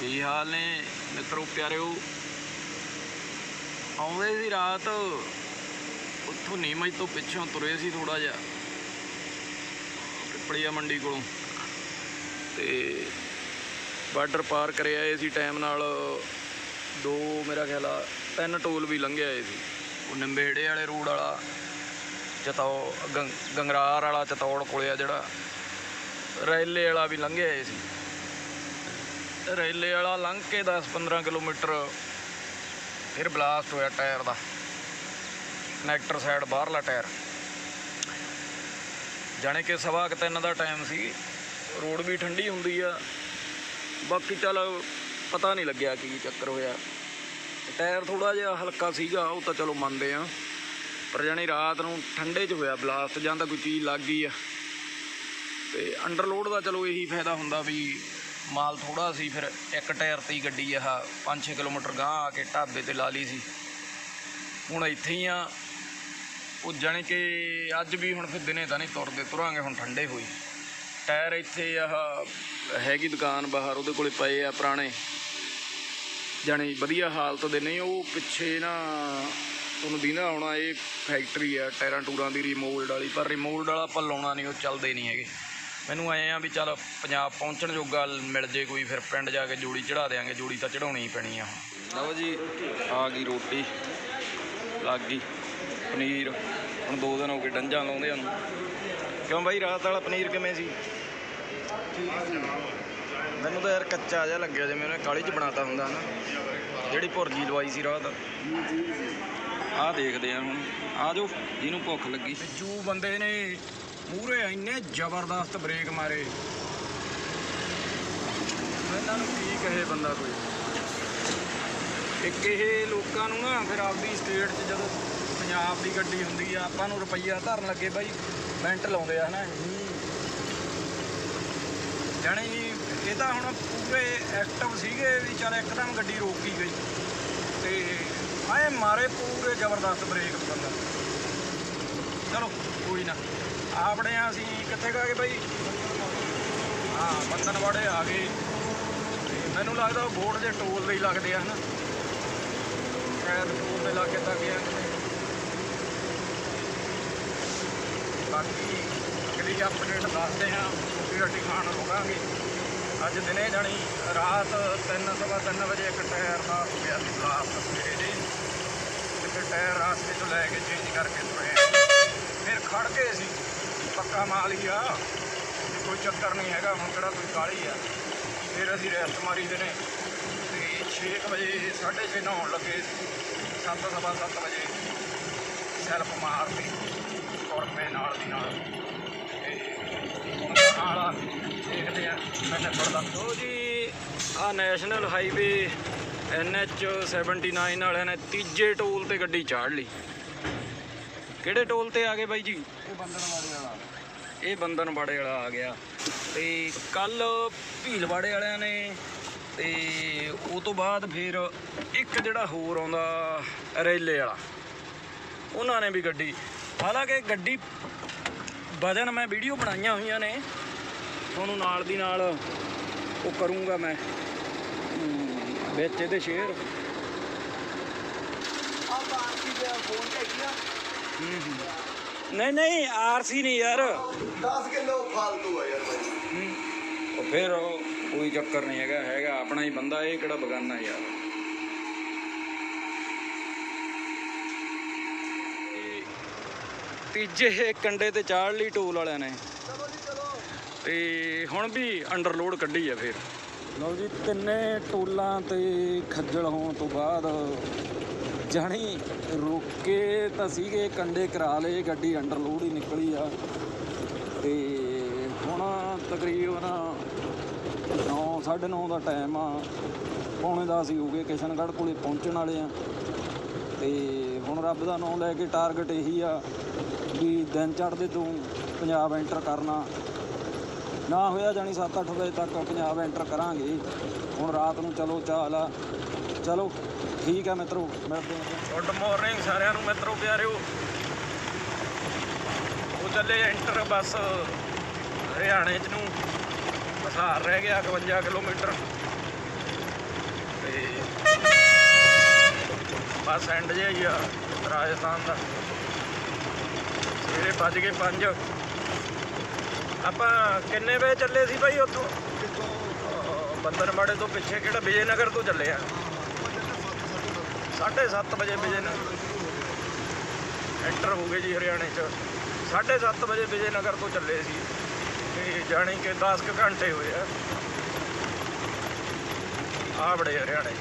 ਕੀ ਹਾਲ ਨੇ। ਮਿੱਤਰੋ, ਪਿਆਰਿਓ, ਆਉਂਦੇ ਸੀ ਰਾਤ। ਉੱਥੋਂ ਨੀਮਜ ਤੋਂ ਪਿੱਛੋਂ ਤੁਰੇ ਸੀ ਥੋੜਾ ਜਿਹਾ। ਪਿਪੜੀਆ ਮੰਡੀ ਕੋਲੋਂ। ਤੇ ਬਾਰਡਰ ਪਾਰ ਕਰਿਆ ਆਏ ਸੀ ਟਾਈਮ ਨਾਲ। ਦੋ ਮੇਰਾ ਖਿਆਲ ਆ, ਤਿੰਨ ਟੋਲ ਵੀ ਲੰਘੇ ਆਏ ਸੀ। ਉਹ ਨੰਬੇੜੇ ਵਾਲੇ ਰੋਡ ਵਾਲਾ ਚਤੌ ਗੰ- ਗੰਗਰਾਰ ਵਾਲਾ ਚਤੌੜ ਕੋਲੇ ਆ ਜਿਹੜਾ। ਰੈਲੇ ਵਾਲਾ ਵੀ ਲੰਘੇ ਆਏ ਸੀ। ਰੇਲੇ ਵਾਲਾ ਲੰਘ ਕੇ 10-15 ਕਿਲੋਮੀਟਰ, ਫਿਰ ਬਲਾਸਟ ਹੋਇਆ ਟਾਇਰ ਦਾ। ਕਨੈਕਟਰ ਸਾਈਡ ਬਾਹਰਲਾ ਟਾਇਰ। ਜਾਣੇ ਕਿ ਸਵਾ ਕੁ ਤਿੰਨ ਦਾ ਟਾਈਮ ਸੀ। ਰੋਡ ਵੀ ਠੰਡੀ ਹੁੰਦੀ ਆ। ਬਾਕੀ ਚੱਲ ਪਤਾ ਨਹੀਂ ਲੱਗਿਆ ਕੀ ਚੱਕਰ ਹੋਇਆ। ਟਾਇਰ ਥੋੜਾ ਜਿਹਾ ਹਲਕਾ ਸੀਗਾ, ਉਹ ਤਾਂ ਚਲੋ ਮੰਨਦੇ ਆ। ਪਰ ਜਾਣੀ ਰਾਤ ਨੂੰ ਠੰਡੇ 'ਚ ਹੋਇਆ ਬਲਾਸਟ ਜਾਂ ਤਾਂ ਕੋਈ ਚੀਜ਼ ਲੱਗ ਗਈ ਆ। ਤੇ ਅੰਡਰਲੋਡ ਦਾ ਚਲੋ ਇਹੀ ਫਾਇਦਾ ਹੁੰਦਾ ਵੀ ਮਾਲ ਥੋੜਾ ਸੀ, ਫਿਰ ਇੱਕ ਟਾਇਰ ਤੇ ਹੀ ਗੱਡੀ ਆਹ 5-6 ਕਿਲੋਮੀਟਰ ਗਾਂ ਆ ਕੇ ਢਾਬੇ ਤੇ ਲਾ ਲਈ ਸੀ। ਹੁਣ ਇੱਥੇ ਹੀ ਆ। ਉਹ ਜਾਣੀ ਕਿ ਅੱਜ ਵੀ ਹੁਣ ਫਿਰ ਦਿਨੇ ਤਾਂ ਨਹੀਂ ਤੁਰਦੇ, ਤੁਰਾਂਗੇ ਹੁਣ ਠੰਡੇ ਹੋਈ। ਟਾਇਰ ਇੱਥੇ ਆਹ ਹੈਗੀ ਦੁਕਾਨ ਬਾਹਰ, ਉਹਦੇ ਕੋਲੇ ਪਏ ਆ ਪੁਰਾਣੇ। ਜਾਣੀ ਵਧੀਆ ਹਾਲਤ ਦੇ ਨਹੀਂ ਉਹ ਪਿੱਛੇ ਨਾ ਤੁਹਾਨੂੰ ਦੀਨਾ ਆਉਣਾ ਇਹ ਫੈਕਟਰੀ ਆ, ਟਾਇਰਾਂ ਟੂਰਾਂ ਦੀ ਰਿਮੋਲਡ ਵਾਲੀ, ਪਰ ਰਿਮੋਲਡ ਵਾਲਾ ਆਪਾਂ ਲਾਉਣਾ ਨਹੀਂ, ਉਹ ਚੱਲਦੇ ਨਹੀਂ ਹੈਗੇ। ਮੈਨੂੰ ਐਂ ਆ ਵੀ ਚੱਲ ਪੰਜਾਬ ਪਹੁੰਚਣ ਜੋਗਾ ਮਿਲ ਜੇ ਕੋਈ ਫਿਰ ਪਿੰਡ ਜਾ ਕੇ ਜੋੜੀ ਚੜਾ ਦੇਾਂਗੇ ਜੋੜੀ ਤਾਂ ਚੜਾਉਣੀ ਹੀ ਪੈਣੀ ਆ ਲਓ ਜੀ ਆ ਗਈ ਰੋਟੀ ਲੱਗ ਗਈ ਪਨੀਰ। ਹੁਣ ਦੋ ਦਿਨ ਹੋ ਗਏ ਡੰਜਾਂ ਲਾਉਂਦੇ ਨੂੰ ਕਿਉਂ ਬਾਈ ਰਾਤ ਵਾਲਾ ਪਨੀਰ ਕਿਵੇਂ ਸੀ? ਮੈਨੂੰ ਤਾਂ ਯਾਰ ਕੱਚਾ ਜਿਹਾ ਲੱਗਿਆ ਜਿਵੇਂ ਉਹਨੇ ਕਾਲੀ ਚ ਬਣਾਤਾ ਹੁੰਦਾ ਨਾ। ਜਿਹੜੀ ਭੁਰਜੀ ਲਵਾਈ ਸੀ ਰਾਤ। ਆਹ ਦੇਖਦੇ ਆ ਹੁਣ। ਆ ਜਾਓ ਜਿਹਨੂੰ ਭੁੱਖ ਲੱਗੀ। ਜੂ ਬੰਦੇ ਨੇ ਮੂਰੇ ਇੰਨੇ ਜ਼ਬਰਦਸਤ ਬ੍ਰੇਕ ਮਾਰੇ। ਇਹਨਾਂ ਨੂੰ ਕੀ ਕਹੇ ਬੰਦਾ ਕੋਈ? ਇੱਕ ਇਹ ਲੋਕਾਂ ਨੂੰ ਨਾ ਫਿਰ ਆਪਦੀ ਸਟੇਟ 'ਚ ਜਦੋਂ ਪੰਜਾਬ ਦੀ ਗੱਡੀ ਹੁੰਦੀ ਆ, ਆਪਾਂ ਨੂੰ ਰੁਪਈਆ ਧਰਨ ਲੱਗੇ ਬਾਈ ਮਿੰਟ ਲਾਉਂਦੇ ਆ, ਹਨਾ ਜਾਣੀ ਇਹ ਤਾਂ ਹੁਣ ਪੂਰੇ ਐਕਟਿਵ ਸੀਗੇ ਵੀ ਚੱਲ ਇੱਕਦਮ ਗੱਡੀ ਰੋਕੀ ਗਈ। ਤੇ ਆਏ ਮਾਰੇ ਪੂਰੇ ਜ਼ਬਰਦਸਤ ਬ੍ਰੇਕ ਬੰਦਾ। ਚਲੋ, ਕੋਈ ਨਾ। ਆਪਣੇ ਆ ਅਸੀਂ ਕਿੱਥੇ ਗਏ ਬਾਈ? ਹਾਂ ਬੰਦਨਵਾੜੇ ਆ ਗਏ। ਤੇ ਮੈਨੂੰ ਲੱਗਦਾ ਉਹ ਬੋਰਡ ਦੇ ਟੋਲ ਦੇ ਹੀ ਲੱਗਦੇ ਆ, ਹਨਾ? ਸ਼ਾਇਦ ਟੋਲ ਦੇ ਲਾਗੇ ਤੱਕ ਗਿਆ ਬਾਕੀ ਅਗਲੀ ਅਪਡੇਟ ਦੱਸਦੇ ਹਾਂ ਰੋਟੀ ਰਾਟੀ ਖਾਣ ਰੁਕਾਂਗੇ ਅੱਜ ਦਿਨੇ ਜਾਣੀ ਰਾਤ 3 ਸਵਾ ਤਿੰਨ ਵਜੇ ਇੱਕ ਟਾਇਰ ਦਾ ਹੋ ਗਿਆ ਸੀ ਬਲਾਸਟ ਸਵੇਰੇ। ਜੀ ਤੇ ਟਾਇਰ ਰਾਸਤੇ ਤੋਂ ਲੈ ਕੇ ਚੇਂਜ ਕਰਕੇ ਤੁਰੇ ਫਿਰ ਖੜ ਗਏ ਸੀ। ਪੱਕਾ ਮਾਲ ਹੀ ਆ। ਵੀ ਕੋਈ ਚੱਕਰ ਨਹੀਂ ਹੈਗਾ, ਹੁਣ ਕਿਹੜਾ ਕੋਈ ਕਾਲੀ ਆ। ਫਿਰ ਅਸੀਂ ਰੈਸਟ ਮਾਰੀ ਦੇ ਨੇ। ਤੇ 6 ਵਜੇ 6:30 ਨਹਾਉਣ ਲੱਗੇ ਸੱਤ, ਸਵਾ ਸੱਤ ਵਜੇ ਸੈਲਫ ਮਾਰਤੀ ਤੁਰ ਪਏ ਨਾਲ ਦੀ ਨਾਲ। ਤੇ ਹੁਣ ਦੇਖਦੇ ਆ। ਮੈਂ ਥੋੜਾ ਦੱਸੋ ਜੀ, ਆ ਨੈਸ਼ਨਲ ਹਾਈਵੇ NH 79 ਵਾਲਿਆਂ ਨੇ ਤੀਜੇ ਟੋਲ ਤੇ ਗੱਡੀ ਚਾੜ ਲਈ। ਕਿਹੜੇ ਟੋਲ ਤੇ ਆ ਗਏ ਬਾਈ ਜੀ? ਇਹ ਬੰਦਨਵਾੜੇ ਵਾਲਾ। ਇਹ ਬੰਦਨਵਾੜੇ ਵਾਲਾ ਆ ਗਿਆ। ਤੇ ਕੱਲ ਭੀਲਵਾੜੇ ਵਾਲਿਆਂ ਨੇ ਤੇ ਉਹ ਤੋਂ ਬਾਅਦ ਫਿਰ ਇੱਕ ਜਿਹੜਾ ਹੋਰ ਆਉਂਦਾ ਰੇਲੇ ਵਾਲਾ। ਉਹਨਾਂ ਨੇ ਵੀ ਗੱਡੀ। ਹਾਲਾਂਕਿ ਗੱਡੀ ਵਜਨ ਮੈਂ ਵੀਡੀਓ ਬਣਾਈਆਂ ਹੋਈਆਂ ਨੇ। ਤੁਹਾਨੂੰ ਨਾਲ ਦੀ ਨਾਲ ਉਹ ਕਰੂੰਗਾ ਮੈਂ। ਵਿੱਚ ਇਹਦੇ ਸ਼ੇਅਰ। ਆ ਬਾਕੀ ਦੇ ਫੋਨ ਤੇ ਕੀ ਆ। ਨਹੀਂ ਨਹੀਂ ਆਰਸੀ ਨਹੀਂ ਯਾਰ। 10 ਕਿਲੋ ਫਾਲਤੂ ਆ ਯਾਰ ਭਾਈ ਉਹ ਫਿਰ ਉਹ ਕੋਈ ਚੱਕਰ ਨਹੀਂ ਹੈਗਾ ਹੈਗਾ ਆਪਣਾ ਹੀ ਬੰਦਾ ਇਹ ਕਿਹੜਾ ਬਗਾਨਾ ਯਾਰ। ਤੇ ਤੀਜੇ ਕੰਡੇ ਤੇ ਚਾੜ ਲਈ ਟੋਲ ਵਾਲਿਆਂ ਨੇ। ਚਲੋ ਜੀ ਚਲੋ। ਤੇ ਹੁਣ ਵੀ ਅੰਡਰਲੋਡ ਕੱਢੀ ਆ ਫਿਰ। ਲਓ ਜੀ ਤਿੰਨੇ ਟੋਲਾਂ ਤੇ ਖੱਜਲ ਹੋਣ ਤੋਂ ਬਾਅਦ ਜਾਣੀ ਰੋਕੇ ਤਾਂ ਸੀਗੇ ਕੰਡੇ ਕਰਾ ਲਏ, ਗੱਡੀ ਅੰਡਰਲੋਡ ਹੀ ਨਿਕਲੀ ਆ। ਤੇ ਹੁਣ ਤਕਰੀਬਨ 9 9:30 ਦਾ ਟਾਈਮ ਆ। ਪੌਣੇ 10 ਹੀ ਹੋ ਗਏ, ਕਿਸ਼ਨਗੜ੍ਹ ਕੋਲੇ ਪਹੁੰਚਣ ਵਾਲੇ ਆ। ਤੇ ਹੁਣ ਰੱਬ ਦਾ ਨਾਮ ਲੈ ਕੇ ਟਾਰਗੇਟ ਇਹੀ ਆ ਵੀ ਦਿਨ ਚੜ੍ਹਦੇ ਤੋਂ ਪੰਜਾਬ ਐਂਟਰ ਕਰਨਾ। ਨਾ ਹੋਇਆ ਜਾਣੀ 7-8 ਵਜੇ ਤੱਕ ਪੰਜਾਬ ਐਂਟਰ ਕਰਾਂਗੇ। ਹੁਣ ਰਾਤ ਨੂੰ ਚਲੋ ਚਾਲ ਆ। ਚਲੋ ਠੀਕ ਆ ਮਿੱਤਰੋ ਹਾਂ ਗੁੱਡ ਮਾਰਨਿੰਗ ਸਾਰਿਆਂ ਨੂੰ ਮਿੱਤਰੋ ਪਿਆਰਿਓ। ਉਹ ਚੱਲੇ ਐਂਟਰ ਬਸ ਹਰਿਆਣੇ ਚ ਨੂੰ। ਬਸਾਰ ਰਹਿ ਗਿਆ 51 ਕਿਲੋਮੀਟਰ। ਤੇ ਬਸ ਐਂਡ ਜਿਹਾ ਹੀ ਆ ਰਾਜਸਥਾਨ ਦਾ। ਸਵੇਰੇ ਵੱਜ ਗਏ 5 ਆਪਾਂ ਕਿੰਨੇ ਵਜੇ ਚੱਲੇ ਸੀ ਭਾਈ ਉੱਥੋਂ? ਬੰਦਰਮਾੜੇ ਤੋਂ ਪਿੱਛੇ ਕਿਹੜਾ ਵਿਜੇ ਨਗਰ ਤੋਂ ਚੱਲੇ ਆ? 7:30 ਵਜੇ ਵਿਜੇਨਗਰ ਐਂਟਰ ਹੋ ਗਏ ਜੀ ਹਰਿਆਣੇ ਚ। 7:30 ਵਜੇ ਵਿਜੇਨਗਰ ਤੋਂ ਚੱਲੇ ਸੀ। ਤੇ ਜਾਣੀ ਕਿ 10 ਕੁ ਘੰਟੇ ਹੋਏ ਆ। ਆ ਬੜੇ ਹਰਿਆਣੇ ਚ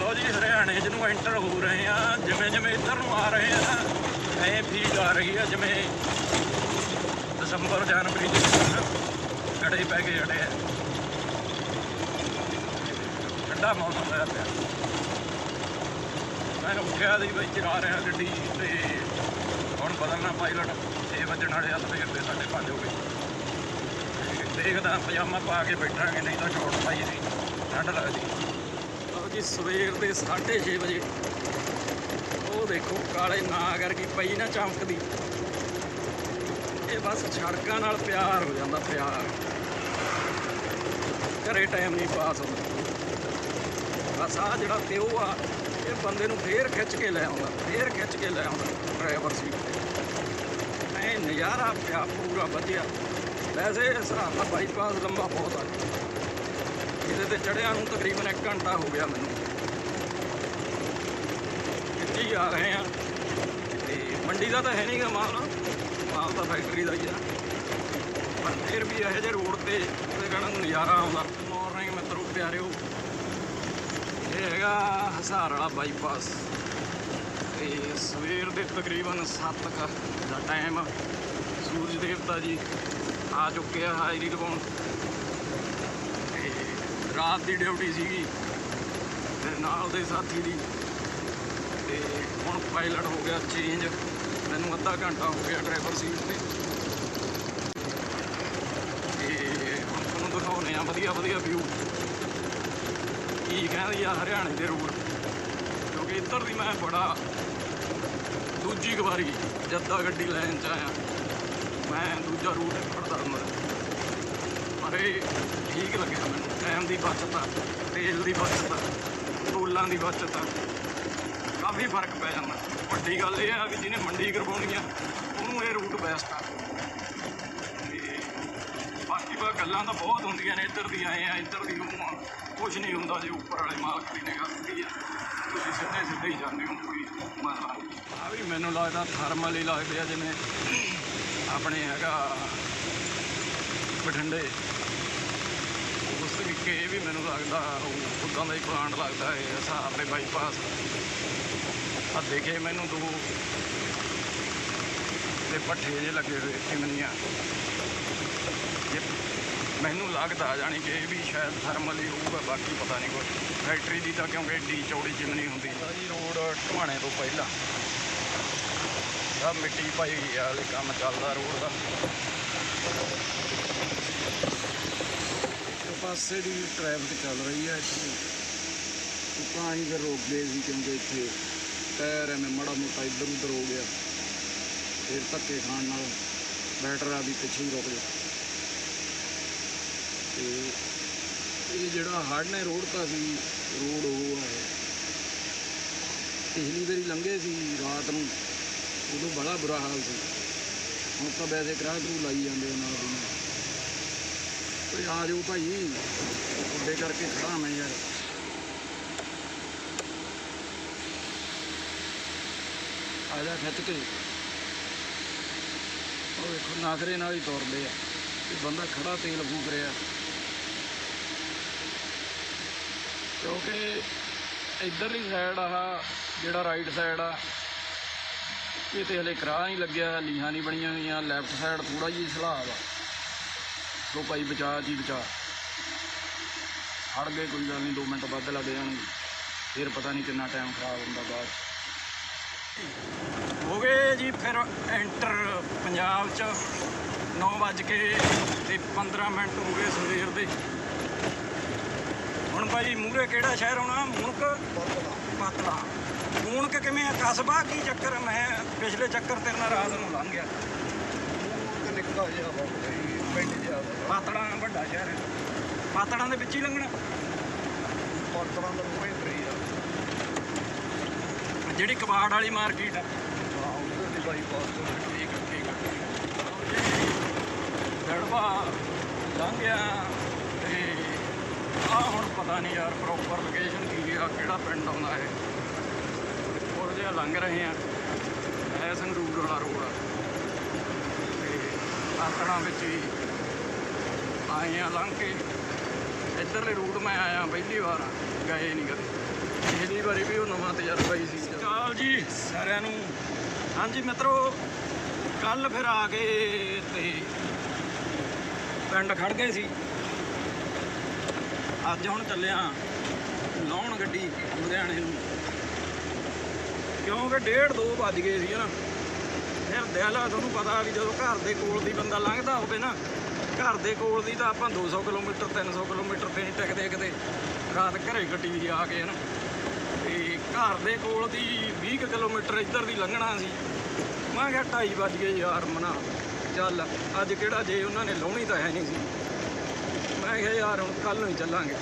ਲੋ ਜੀ ਹਰਿਆਣੇ ਚ ਨੂੰ ਐਂਟਰ ਹੋ ਰਹੇ ਆ, ਜਿਵੇਂ ਜਿਵੇਂ ਇੱਧਰ ਨੂੰ ਆ ਰਹੇ ਆ, ਐ ਫੀਲ ਆ ਰਹੀ ਆ, ਜਿਵੇਂ ਦਸੰਬਰ, ਜਨਵਰੀ ਦੇ ਵਿੱਚ ਗੜੇ ਪੈ ਕੇ ਜੜੇ ਆ। ਠੰਡਾ ਮੌਸਮ ਹੋਇਆ ਪਿਆ। ਮੈਂ ਉੱਠਿਆ ਦੀ ਬਈ, ਚਲਾ ਰਿਹਾ ਗੱਡੀ ਤੇ ਹੁਣ ਬਦਲਣਾ ਪਾਇਲਟ 6 ਵਜਣ ਵਾਲੇ ਹੱਥ ਦੇ ਸਾਡੇ ਪੰਜ ਹੋ ਗਏ। ਦੇਖਦਾ, ਪਜਾਮਾ ਪਾ ਕੇ ਬੈਠਾਂਗੇ, ਨਹੀਂ ਤਾਂ ਸ਼ੋਰਟ ਪਾਈ ਸੀ, ਠੰਡ ਲੱਗਦੀ। ਜੀ, ਸਵੇਰ ਦੇ 6:30 ਵਜੇ ਦੇਖੋ, ਕਾਲੇ ਨਾ ਕਰਕੇ ਪਈ ਨਾ ਚਮਕਦੀ। ਇਹ ਬਸ ਸੜਕਾਂ ਨਾਲ ਪਿਆਰ ਹੋ ਜਾਂਦਾ, ਪਿਆਰ। ਘਰੇ ਟਾਈਮ ਨਹੀਂ ਪਾਸ ਹੁੰਦਾ। ਬਸ ਆ ਜਿਹੜਾ ਪਿਓ ਆ, ਇਹ ਬੰਦੇ ਨੂੰ ਫੇਰ ਖਿੱਚ ਕੇ ਲੈ ਆਉਂਦਾ, ਫੇਰ ਖਿੱਚ ਕੇ ਲੈ ਆਉਂਦਾ ਡਰਾਈਵਰ ਸੀਟ ਤੇ। ਐ ਨਜ਼ਾਰਾ ਪਿਆ, ਪੂਰਾ ਵਧੀਆ। ਵੈਸੇ ਇਸ ਬਾਈਪਾਸ ਲੰਬਾ ਬਹੁਤ ਆ। ਇਹਦੇ ਤੇ ਚੜਿਆ ਨੂੰ ਤਕਰੀਬਨ 1 ਘੰਟਾ ਹੋ ਗਿਆ ਮੈਨੂੰ। ਹੀ ਆ ਰਹੇ ਆ। ਤੇ ਮੰਡੀ ਦਾ ਤਾਂ ਹੈ ਨਹੀਂਗਾ ਮਾਲ। ਮਾਲ ਤਾਂ ਫੈਕਟਰੀ ਦਾ ਹੀ ਆ। ਪਰ ਫਿਰ ਵੀ ਇਹੋ ਜਿਹੇ ਰੋਡ ਤੇ ਉਹਦੇ ਕਹਿਣਾ ਨਜ਼ਾਰਾ ਆਉਂਦਾ। ਮਾਰਨਿੰਗ ਮਿੱਤਰੋ, ਪਿਆਰਿਓ। ਇਹ ਹੈਗਾ ਹਸਾਰ ਵਾਲਾ ਬਾਈਪਾਸ ਤੇ ਸਵੇਰ ਦੇ ਤਕਰੀਬਨ 7 ਕ ਦਾ ਟਾਈਮ ਸੂਰਜ ਦੇਵਤਾ ਜੀ ਆ ਚੁੱਕੇ ਆ ਹਾਜ਼ਰੀ ਲਵਾਉਣ ਤੇ ਰਾਤ ਦੀ ਡਿਊਟੀ ਸੀਗੀ। ਤੇ ਨਾਲ ਦੇ ਸਾਥੀ ਦੀ ਤੇ ਹੁਣ ਪਾਇਲਟ ਹੋ ਗਿਆ ਚੇਂਜ ਮੈਨੂੰ ਅੱਧਾ ਘੰਟਾ ਹੋ ਗਿਆ ਡਰਾਈਵਰ ਸੀਟ ਤੇ। ਤੇ ਹੁਣ ਤੁਹਾਨੂੰ ਦਿਖਾਉਂਦੇ ਆ ਵਧੀਆ ਵਧੀਆ ਵਿਊ ਕੀ ਕਹਿੰਦੀ ਆ ਹਰਿਆਣੇ ਦੇ ਰੋਡ ਕਿਉਂਕਿ ਇੱਧਰ ਦੀ ਮੈਂ ਬੜਾ, ਦੂਜੀ ਕੁ ਵਾਰੀ ਜੱਦਾ ਗੱਡੀ ਲੈਣ ਚ ਆਇਆ। ਮੈਂ ਦੂਜਾ ਰੂਟ ਫੜਦਾ ਹੁੰਦਾ। ਪਰ ਇਹ ਠੀਕ ਲੱਗਿਆ ਮੈਨੂੰ। ਟਾਈਮ ਦੀ ਬਚਤ ਆ, ਤੇਲ ਦੀ ਬਚਤ ਆ, ਟੋਲਾਂ ਦੀ ਬਚਤ ਆ। ਕਾਫੀ ਫ਼ਰਕ ਪੈ ਜਾਂਦਾ। ਵੱਡੀ ਗੱਲ ਇਹ ਆ ਵੀ ਜਿਹਨੇ ਮੰਡੀ ਕਰਵਾਉਣੀ ਆ, ਉਹਨੂੰ ਇਹ ਰੂਟ ਬੈਸਟ ਆ। ਤੇ ਬਾਕੀ ਬਾ ਗੱਲਾਂ ਤਾਂ ਬਹੁਤ ਹੁੰਦੀਆਂ ਨੇ, ਇੱਧਰ ਦੀ ਆਏ ਆ, ਇੱਧਰ ਦੀ ਉਹ ਆ। ਕੁਝ ਨਹੀਂ ਹੁੰਦਾ ਜੇ ਉੱਪਰ ਵਾਲੇ ਮਾਲਕ ਦੀ ਨਿਗਾਹ ਹੁੰਦੀ ਆ। ਤੁਸੀਂ ਸਿੱਧੇ ਸਿੱਧੇ ਹੀ ਜਾਂਦੇ ਹੋ ਕੋਈ ਮਸਲਾ ਨਹੀਂ ਆ ਵੀ ਮੈਨੂੰ ਲੱਗਦਾ ਥਰਮਲ ਹੀ ਲੱਗਦੇ ਆ, ਜਿਵੇਂ ਆਪਣੇ ਹੈਗਾ ਬਠਿੰਡੇ। ਉਸ ਤਰੀਕੇ ਇਹ ਵੀ ਮੈਨੂੰ ਲੱਗਦਾ, ਉਹ ਉਦਾਂ ਦਾ ਹੀ ਪਲਾਂਟ ਲੱਗਦਾ ਹੈ ਹਿਸਾਬ ਬਾਈਪਾਸ ਆ ਦੇਖੇ ਮੈਨੂੰ ਦੋ। ਤੇ ਪੱਠੇ ਜੇ ਲੱਗੇ ਹੋਏ ਚਿਮਨੀਆਂ। ਇਹ ਮੈਨੂੰ ਲੱਗਦਾ ਜਾਣੀ ਕਿ ਇਹ ਵੀ ਸ਼ਾਇਦ ਥਰਮਲ ਹੀ ਹੋਊਗਾ ਬਾਕੀ ਪਤਾ ਨਹੀਂ ਕੋਈ ਫੈਕਟਰੀ ਦੀ ਤਾਂ ਕਿਉਂਕਿ ਏਡੀ ਚੌੜੀ ਚਿਮਨੀ ਹੁੰਦੀ ਜੀ ਰੋਡ ਢਵਾਣੇ ਤੋਂ ਪਹਿਲਾਂ। ਸਭ ਮਿੱਟੀ ਪਾਈ ਹੋਈ ਆ ਹਲੇ ਕੰਮ ਚੱਲਦਾ ਰੋਡ ਦਾ। ਪਾਸੇ ਦੀ ਟ੍ਰੈਫਿਕ ਚੱਲ ਰਹੀ ਹੈ ਇੱਥੇ। ਤਾਂ ਹੀ ਫਿਰ ਰੁਕ ਗਏ ਸੀ ਕਿਉਂਕਿ ਇੱਥੇ ਟਾਇਰ ਐਵੇਂ ਮਾੜਾ ਮੋਟਾ ਇੱਧਰ ਉੱਧਰ ਹੋ ਗਿਆ। ਫਿਰ ਧੱਕੇ ਖਾਣ ਨਾਲ ਬੈਟਰ ਆ ਵੀ ਪਿੱਛੇ ਹੀ ਰੁਕ ਗਿਆ ਤੇ ਇਹ ਜਿਹੜਾ ਹੜ੍ਹ ਨੇ ਰੋੜਤਾ ਸੀ ਰੋਡ ਉਹ ਆ ਪਿਛਲੀ ਵਾਰੀ ਲੰਘੇ ਸੀ ਰਾਤ ਨੂੰ, ਉਦੋਂ ਬੜਾ ਬੁਰਾ ਹਾਲ ਸੀ। ਹੁਣ ਤਾਂ ਵੈਸੇ ਕਰਾਹ ਕਰੂ ਲਾਈ ਜਾਂਦੇ ਆ ਨਾਲ ਦੀ ਨਾਲ। ਆ ਜਾਓ ਭਾਈ, ਤੁਹਾਡੇ ਕਰਕੇ ਖੜਾ ਮੈਂ ਯਾਰ। ਆਇਆ ਖਿੱਚ ਕੇ। ਉਹ ਵੇਖੋ ਨਾਗਰੇ ਨਾਲ ਹੀ ਤੁਰਦੇ ਆ। ਇਹ ਬੰਦਾ ਖੜਾ ਤੇਲ ਫੂਕ ਰਿਹਾ। ਕਿਉਂਕਿ ਇਧਰਲੀ ਸਾਈਡ ਆਹ ਜਿਹੜਾ ਰਾਈਟ ਸਾਈਡ ਆ, ਇਹ ਤੇ ਹਲੇ ਕਰਾਹ ਨਹੀਂ ਲੱਗਿਆ, ਲੀਹਾਂ ਨਹੀਂ ਬਣੀਆਂ ਹੋਈਆਂ ਲੈਫਟ ਸਾਈਡ ਥੋੜਾ ਜਿਹਾ ਸਲਾਬ ਆ। ਲੋ ਭਾਈ, ਬਚਾ, ਜੀ ਬਚਾ। ਹੜ ਗਏ ਕੋਈ ਗੱਲ ਨਹੀਂ 2 ਮਿੰਟ ਵੱਧ ਲੱਗ ਜਾਣਗੇ। ਫਿਰ ਪਤਾ ਨਹੀਂ ਕਿੰਨਾ ਟਾਈਮ ਖਰਾਬ ਹੁੰਦਾ ਬਾਅਦ ਹੋ ਗਏ ਜੀ ਫਿਰ ਐਂਟਰ ਪੰਜਾਬ ਚ 9 ਵੱਜ ਕੇ ਤੇ 15 ਮਿੰਟ ਹੋ ਗਏ ਸਵੇਰ ਦੇ। ਹੁਣ ਭਾਈ ਮੂਰੇ ਕਿਹੜਾ ਸ਼ਹਿਰ ਆਉਣਾ? ਮੁਣਕ ਪਤਲਾ। ਮੁਣਕ ਕਿਵੇਂ ਆ? ਕਸਬਾ ਕੀ ਚੱਕਰ ਮੈਂ ਪਿਛਲੇ ਚੱਕਰ ਤੇਰੇ ਨਾਲ ਰਾਤ ਨੂੰ ਲੰਘ ਗਿਆ। ਤੇ ਜਿਹਾ ਪਿੰਡ ਜਿਹਾ। ਪਾਤੜਾਂ ਵੱਡਾ ਸ਼ਹਿਰ ਹੈ। ਪਾਤੜਾਂ ਦੇ ਵਿੱਚ ਹੀ ਲੰਘਣਾ। ਪਾਤੜਾਂ ਦਾ ਮੂੰਹ ਹੀ ਫਰੀ ਆ। ਜਿਹੜੀ ਕਬਾੜ ਵਾਲੀ ਮਾਰਕੀਟ ਆ। ਹਾਂ ਉਧਰ ਦੀ ਬਾਈਪਾਸ ਤੋਂ ਠੀਕ ਆ, ਠੀਕ ਆ। ਦੜਵਾ ਲੰਘ ਗਿਆ ਤੇ ਆ ਹੁਣ ਪਤਾ ਨਹੀਂ ਯਾਰ ਪ੍ਰੋਪਰ ਲੋਕੇਸ਼ਨ ਕੀ ਆ ਕਿਹੜਾ ਪਿੰਡ ਆਉਂਦਾ ਹੈ ਥੋੜ੍ਹਾ ਜਿਹਾ ਲੰਘ ਰਹੇ ਆ। ਇਹ ਸੰਗਰੂਰ ਵਾਲਾ ਰੋਡ ਆ। ਤੇ ਆਸਣਾ ਵਿੱਚ ਹੀ ਆਏ ਆ ਲੰਘ ਕੇ। ਇੱਧਰਲੇ ਰੂਟ ਮੈਂ ਆਇਆ ਪਹਿਲੀ ਵਾਰ ਆ, ਗਏ ਨਹੀਂ ਕਦੇ। ਪਿਛਲੀ ਵਾਰੀ ਵੀ ਉਹ ਨਵਾਂ ਤਜਰਬਾ ਹੀ ਸੀ। ਚਾਲ ਜੀ, ਸਾਰਿਆਂ ਨੂੰ। ਹਾਂਜੀ ਮਿੱਤਰੋ ਕੱਲ ਫਿਰ ਆ ਕੇ ਤੇ ਪਿੰਡ ਖੜ ਗਏ ਸੀ। ਅੱਜ ਹੁਣ ਚੱਲਿਆ ਲਾਉਣ ਗੱਡੀ ਲੁਧਿਆਣੇ ਨੂੰ। ਕਿਉਂਕਿ ਡੇਢ ਦੋ ਵੱਜ ਗਏ ਸੀ ਨਾ। ਫਿਰ ਦਿਆਲਾ ਤੁਹਾਨੂੰ ਪਤਾ ਵੀ ਜਦੋਂ ਘਰ ਦੇ ਕੋਲ ਦੀ ਬੰਦਾ ਲੰਘਦਾ ਹੋਵੇ ਨਾ, ਘਰ ਦੇ ਕੋਲ ਦੀ ਤਾਂ ਆਪਾਂ 200 ਕਿਲੋਮੀਟਰ 300 ਕਿਲੋਮੀਟਰ ਤੇ ਨਹੀਂ ਟਿਕਦੇ ਕਿਤੇ। ਰਾਤ ਘਰੇ ਗੱਡੀ ਆ ਕੇ ਨਾ। ਘਰ ਦੇ ਕੋਲ ਦੀ 20 ਕੁ ਕਿਲੋਮੀਟਰ ਇੱਧਰ ਦੀ ਲੰਘਣਾ ਸੀ। ਮੈਂ ਕਿਹਾ 2:30 ਵੱਜ ਗਏ ਯਾਰ ਮਨਾ, ਚੱਲ ਅੱਜ ਕਿਹੜਾ ਜੇ ਉਹਨਾਂ ਨੇ ਲਾਉਣੀ ਤਾਂ ਹੈ ਨਹੀਂ ਸੀ। ਮੈਂ ਕਿਹਾ ਯਾਰ ਹੁਣ ਕੱਲ ਨੂੰ ਹੀ ਚੱਲਾਂਗੇ।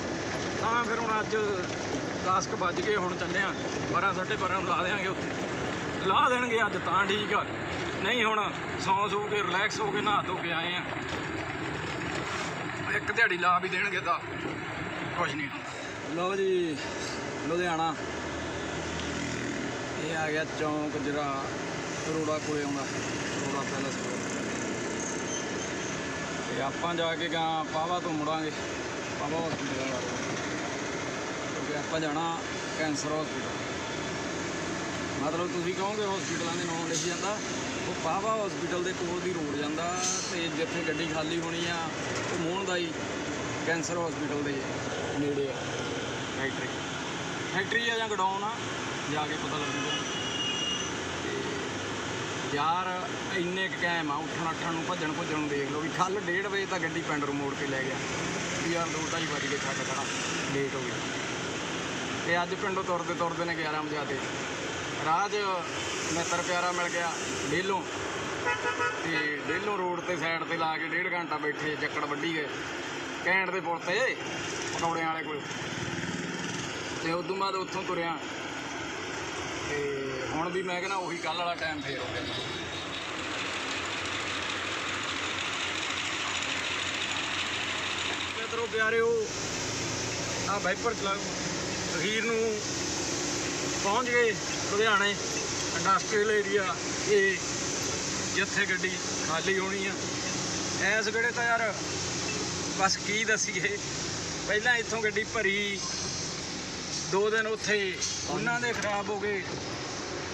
ਤਾਂ ਫਿਰ ਹੁਣ ਅੱਜ 10 ਕੁ ਵੱਜ ਗਏ, ਹੁਣ ਚੱਲੇ ਆ 12 12:30 ਨੂੰ ਲਾ ਦੇਾਂਗੇ ਉੱਥੇ। ਲਾ ਦੇਣਗੇ ਅੱਜ ਤਾਂ ਠੀਕ ਆ। ਨਹੀਂ ਹੁਣ ਸੌਂ ਸੌ ਕੇ ਰਿਲੈਕਸ ਹੋ ਕੇ, ਨਹਾ ਧੋ ਕੇ ਆਏ ਆ ਇੱਕ ਦਿਹਾੜੀ ਲਾ ਵੀ ਦੇਣਗੇ ਤਾਂ। ਕੁਝ ਨਹੀਂ। ਲਓ ਜੀ, ਲੁਧਿਆਣਾ। ਇਹ ਆ ਗਿਆ ਚੌਂਕ ਜਿਹੜਾ ਰੋੜਾ ਕੋਲੇ ਆਉਂਦਾ ਰੋੜਾ ਪੈਲਸ ਤੇ ਆਪਾਂ ਜਾ ਕੇ ਗਾਂ ਪਾਵਾ ਤੋਂ ਮੁੜਾਂਗੇ। ਪਾਵਾ ਹਸਪੀਟਲ ਵੱਲ ਕਿਉਂਕਿ ਆਪਾਂ ਜਾਣਾ ਕੈਂਸਰ ਹਸਪੀਟਲ ਮਤਲਬ ਤੁਸੀਂ ਕਹੋਗੇ ਹਸਪੀਟਲਾਂ ਦੇ ਨਾਮ ਲਿਖ ਜਾਂਦਾ। ਉਹ ਪਾਵਾ ਹਸਪੀਟਲ ਦੇ ਕੋਲ ਦੀ ਰੋਡ ਜਾਂਦਾ ਤੇ ਜਿੱਥੇ ਗੱਡੀ ਖਾਲੀ ਹੋਣੀ ਆ, ਉਹ ਮੋਹਨ ਦਾ ਹੀ ਕੈਂਸਰ ਹਸਪੀਟਲ ਦੇ ਨੇੜੇ ਆ। ਫੈਕਟਰੀ ਫੈਕਟਰੀ ਆ ਜਾਂ ਗਡਾਊਨ ਆ? ਜਾ ਕੇ ਪਤਾ ਲੱਗੂਗਾ। ਤੇ ਯਾਰ, ਇੰਨੇ ਕੁ ਕਾਇਮ ਆ, ਉੱਠਣ ਅੱਠਣ ਨੂੰ ਭੱਜਣ ਭੁੱਜਣ ਨੂੰ ਦੇਖ ਲਓ ਵੀ ਕੱਲ 1:30 ਵਜੇ ਤਾਂ ਗੱਡੀ ਪਿੰਡ ਨੂੰ ਮੋੜ ਕੇ ਲੈ ਗਿਆ। ਵੀ ਯਾਰ 2:30 ਵਜੇ ਕੇ ਛੱਡ ਖੜਾ ਲੇਟ ਹੋ ਗਿਆ। ਤੇ ਅੱਜ ਪਿੰਡੋਂ ਤੁਰਦੇ ਤੁਰਦੇ ਨੇ 11 ਵਜੇ ਆਤੇ ਰਾਜ, ਮਿੱਤਰ ਪਿਆਰਾ ਮਿਲ ਗਿਆ, ਡੇਲੋਂ। ਤੇ ਡੇਲੋਂ ਰੋਡ ਤੇ ਸਾਈਡ ਤੇ ਲਾ ਕੇ ਡੇਢ ਘੰਟਾ ਬੈਠੇ ਚੱਕੜ ਵੱਢੀ ਗਏ। ਕੈਂਟ ਦੇ ਪੁਲ ਤੇ ਪਕੌੜਿਆਂ ਵਾਲੇ ਕੋਲ। ਤੇ ਉਦੋਂ ਬਾਅਦ ਉੱਥੋਂ ਤੁਰਿਆ। ਤੇ ਹੁਣ ਵੀ ਮੈਂ ਕਹਿੰਦਾ ਉਹੀ ਕੱਲ ਵਾਲਾ ਟਾਈਮ ਫੇਰ ਹੋ ਗਿਆ ਮਿੱਤਰੋ, ਪਿਆਰਿਓ ਆ ਵਾਈਪਰ ਚਲਾਓ ਅਖੀਰ ਨੂੰ ਪਹੁੰਚ ਗਏ ਲੁਧਿਆਣੇ ਇੰਡਸਟਰੀਅਲ ਏਰੀਆ ਇਹ ਜਿੱਥੇ ਗੱਡੀ ਖਾਲੀ ਹੋਣੀ ਆ। ਐਸ ਵੇਲੇ ਤਾਂ ਯਾਰ, ਬਸ ਕੀ ਦੱਸੀਏ, ਪਹਿਲਾਂ ਇੱਥੋਂ ਗੱਡੀ ਭਰੀ ਦੋ ਦਿਨ ਉੱਥੇ ਉਹਨਾਂ ਦੇ ਖਰਾਬ ਹੋ ਗਏ।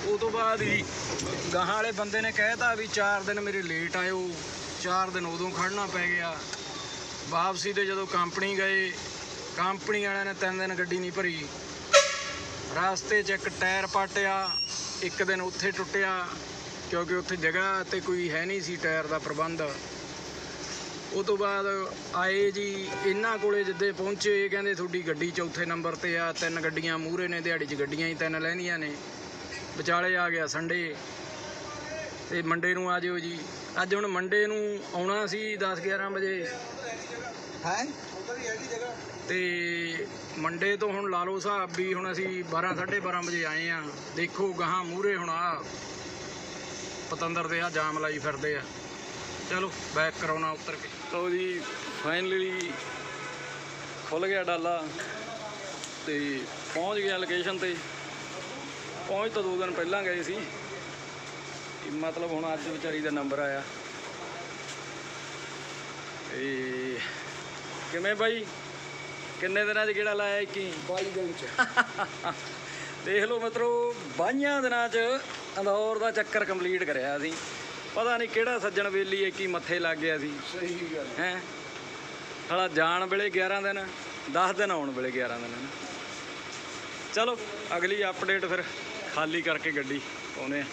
ਉਹ ਤੋਂ ਬਾਅਦ ਹੀ ਗਾਹਾਂ ਵਾਲੇ ਬੰਦੇ ਨੇ ਕਹਿਤਾ ਵੀ 4 ਦਿਨ ਮੇਰੇ ਲੇਟ ਆਇਓ 4 ਦਿਨ ਉਦੋਂ ਖੜਨਾ ਪੈ ਗਿਆ। ਵਾਪਸੀ ਤੇ ਜਦੋਂ ਕੰਪਨੀ ਗਏ ਕੰਪਨੀ ਵਾਲਿਆਂ ਨੇ ਤਿੰਨ ਦਿਨ ਗੱਡੀ ਨਹੀਂ ਭਰੀ। ਰਾਸਤੇ 'ਚ ਇੱਕ ਟਾਇਰ ਪਾਟਿਆ, ਇੱਕ ਦਿਨ ਉੱਥੇ ਟੁੱਟਿਆ, ਕਿਉਂਕਿ ਉੱਥੇ ਜਗ੍ਹਾ ਤੇ ਕੋਈ ਹੈ ਨਹੀਂ ਸੀ ਟਾਇਰ ਦਾ ਪ੍ਰਬੰਧ। ਉਹ ਤੋਂ ਬਾਅਦ ਆਏ ਜੀ ਇਹਨਾਂ ਕੋਲੇ ਜਿੱਦੇ ਪਹੁੰਚੇ ਇਹ ਕਹਿੰਦੇ ਤੁਹਾਡੀ ਗੱਡੀ ਚੌਥੇ ਨੰਬਰ ਤੇ ਆ ਤਿੰਨ ਗੱਡੀਆਂ ਮੂਹਰੇ ਨੇ ਦਿਹਾੜੀ 'ਚ ਗੱਡੀਆਂ ਹੀ ਤਿੰਨ ਲੈਂਦੀਆਂ ਨੇ। ਵਿਚਾਲੇ ਆ ਗਿਆ ਸੰਡੇ। ਤੇ ਮੰਡੇ ਨੂੰ ਆ ਜਿਓ ਜੀ। ਅੱਜ ਹੁਣ ਮੰਡੇ ਨੂੰ ਆਉਣਾ ਸੀ 10 11 ਵਜੇ। ਹੈ? ਤੇ ਮੰਡੇ ਤੋਂ ਹੁਣ ਲਾ ਲਓ ਹਿਸਾਬ ਵੀ ਹੁਣ ਅਸੀਂ 12 12:30 ਵਜੇ ਆਏ ਆ। ਦੇਖੋ ਗਾਹਾਂ ਮੂਹਰੇ ਹੁਣ ਆ ਪਤੰਦਰ ਦੇ ਆ ਜਾਮ ਲਾਈ ਫਿਰਦੇ ਆ। ਚਲੋ ਬੈਕ ਕਰਾਉਣਾ ਉੱਤਰ ਕੇ। ਲਓ ਜੀ ਫਾਈਨਲੀ ਖੁੱਲ ਗਿਆ ਡਾਲਾ ਤੇ ਪਹੁੰਚ ਗਿਆ ਲੋਕੇਸ਼ਨ ਤੇ। ਪਹੁੰਚ ਤਾਂ ਦੋ ਦਿਨ ਪਹਿਲਾਂ ਗਏ ਸੀ। ਇਹ ਮਤਲਬ ਹੁਣ ਅੱਜ ਵਿਚਾਰੀ ਦਾ ਨੰਬਰ ਆਇਆ। ਤੇ ਕਿਵੇਂ ਬਾਈ? ਕਿੰਨੇ ਦਿਨਾਂ 'ਚ ਕਿਹੜਾ ਲਾਇਆ 21 22 ਦਿਨ ਚ। ਦੇਖ ਲਓ ਮਿੱਤਰੋ 22 ਦਿਨਾਂ 'ਚ ਅੰਦੌਰ ਦਾ ਚੱਕਰ ਕੰਪਲੀਟ ਕਰਿਆ ਸੀ ਪਤਾ ਨਹੀਂ ਕਿਹੜਾ ਸੱਜਣ ਵੇਲੀ 21 ਮੱਥੇ ਲੱਗ ਗਿਆ ਸੀ। ਸਹੀ ਗੱਲ ਹੈ। ਸਾਲਾ ਜਾਣ ਵੇਲੇ 11 ਦਿਨ 10 ਦਿਨ ਆਉਣ ਵੇਲੇ 11 ਦਿਨ। ਚਲੋ ਅਗਲੀ ਅਪਡੇਟ ਫਿਰ ਖਾਲੀ ਕਰਕੇ ਗੱਡੀ ਪਾਉਨੇ ਆ।